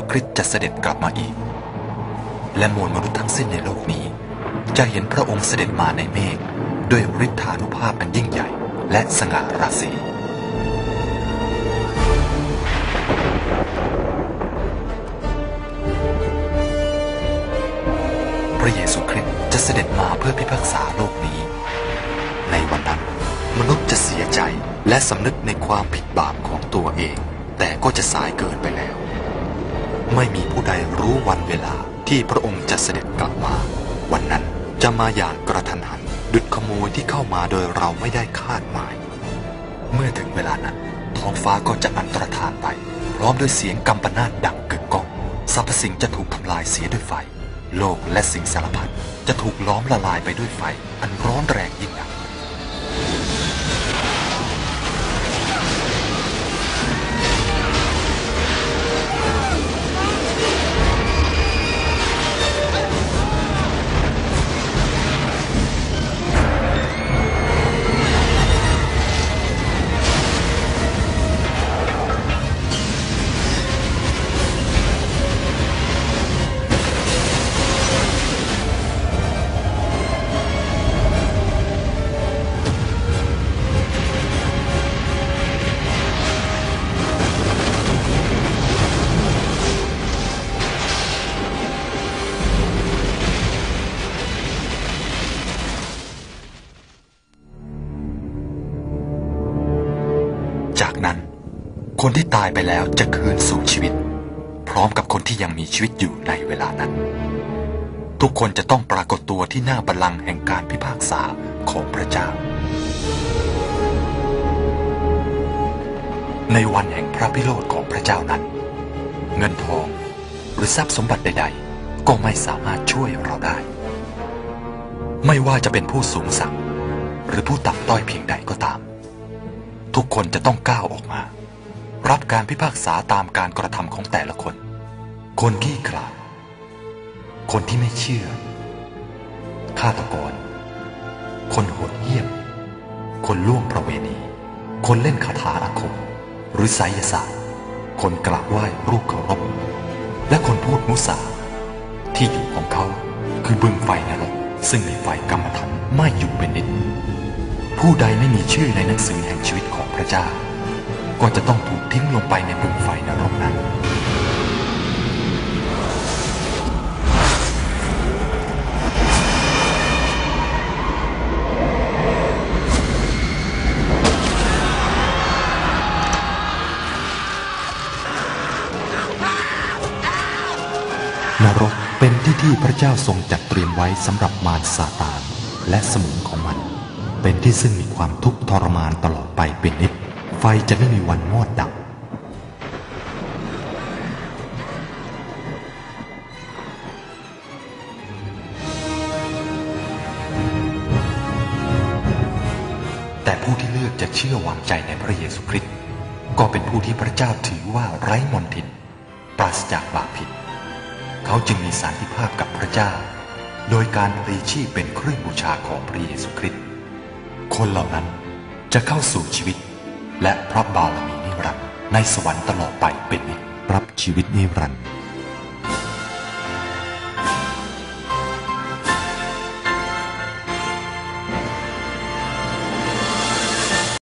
ซูคริสต์จะเสด็จกลับมาอีก และมวลมนุษย์ทั้งสิ้นในโลกนี้ จะเห็นพระองค์เสด็จมาในเมฆด้วยฤทธานุภาพอันยิ่งใหญ่ และสง่าราศีพระเยซูคริสต์จะเสด็จมาเพื่อพิพากษาโลกนี้ ในวันนั้นมนุษย์จะเสียใจและสำนึกในความผิดบาปของตัวเอง แต่ก็จะสายเกินไปแล้ว ไม่มีผู้ใดรู้วันเวลาที่พระองค์จะเสด็จกลับมา วันนั้นจะมาอย่างกระทันหัน ดุจขโมยที่เข้ามาโดยเราไม่ได้คาดหมาย เมื่อถึงเวลานั้น ท้องฟ้าก็จะอันตรธานไป พร้อมด้วยเสียงกำปนาตดังกึกก้องสรรพสิ่งจะถูกทำลายเสียด้วยไฟ โลกและสิ่งสารพัดจะถูกล้อมละลายไปด้วยไฟ อันร้อนแรงยิ่งนัก คนที่ตายไปแล้วจะคืนสู่ชีวิต พร้อมกับคนที่ยังมีชีวิตอยู่ในเวลานั้น ทุกคนจะต้องปรากฏตัวที่หน้าบัลลังก์แห่งการพิพากษาของพระเจ้า ในวันแห่งพระพิโรธของพระเจ้านั้น เงินทองหรือทรัพย์สมบัติใด ๆ ก็ไม่สามารถช่วยเราได้ ไม่ว่าจะเป็นผู้สูงสักดิ์หรือผู้ต่ำต้อยเพียงใดก็ตาม ทุกคนจะต้องก้าวออกมา รับการพิพากษาตามการกระทำของแต่ละคน คนขี้ขลาด คนที่ไม่เชื่อ ฆาตกร คนโหดเหี้ยม คนล่วงประเวณี คนเล่นคาถาอาคม หรือไสยศาสตร์ คนกราบไหว้รูปเคารพ และคนพูดมุสา ที่อยู่ของเขาคือบึงไฟนรกซึ่งมีไฟกรรมฐานไม่อยู่เป็นนิด ผู้ใดไม่มีชื่อในหนังสือแห่งชีวิตของพระเจ้า ก็จะต้องถูกทิ้งลงไปในบึงไฟนรกนั้น นรกเป็นที่ที่พระเจ้าทรงจัดเตรียมไว้สำหรับมารซาตานและสมุนของมัน เป็นที่ซึ่งมีความทุกข์ทรมานตลอดไปเป็นนิด ไฟจะไม่มีวันมอดดับ แต่ผู้ที่เลือกจะเชื่อวางใจในพระเยซูคริสต์ก็เป็นผู้ที่พระเจ้าถือว่าไร้มนทิน ปราศจากบาปผิด เขาจึงมีสันติภาพกับพระเจ้า โดยการพลีชีพเป็นเครื่องบูชาของพระเยซูคริสต์คนเหล่านั้นจะเข้าสู่ชีวิต และพระบารมีนิรันดร์ในสวรรค์ตลอดไปเป็นนิรับชีวิตนิรันดร์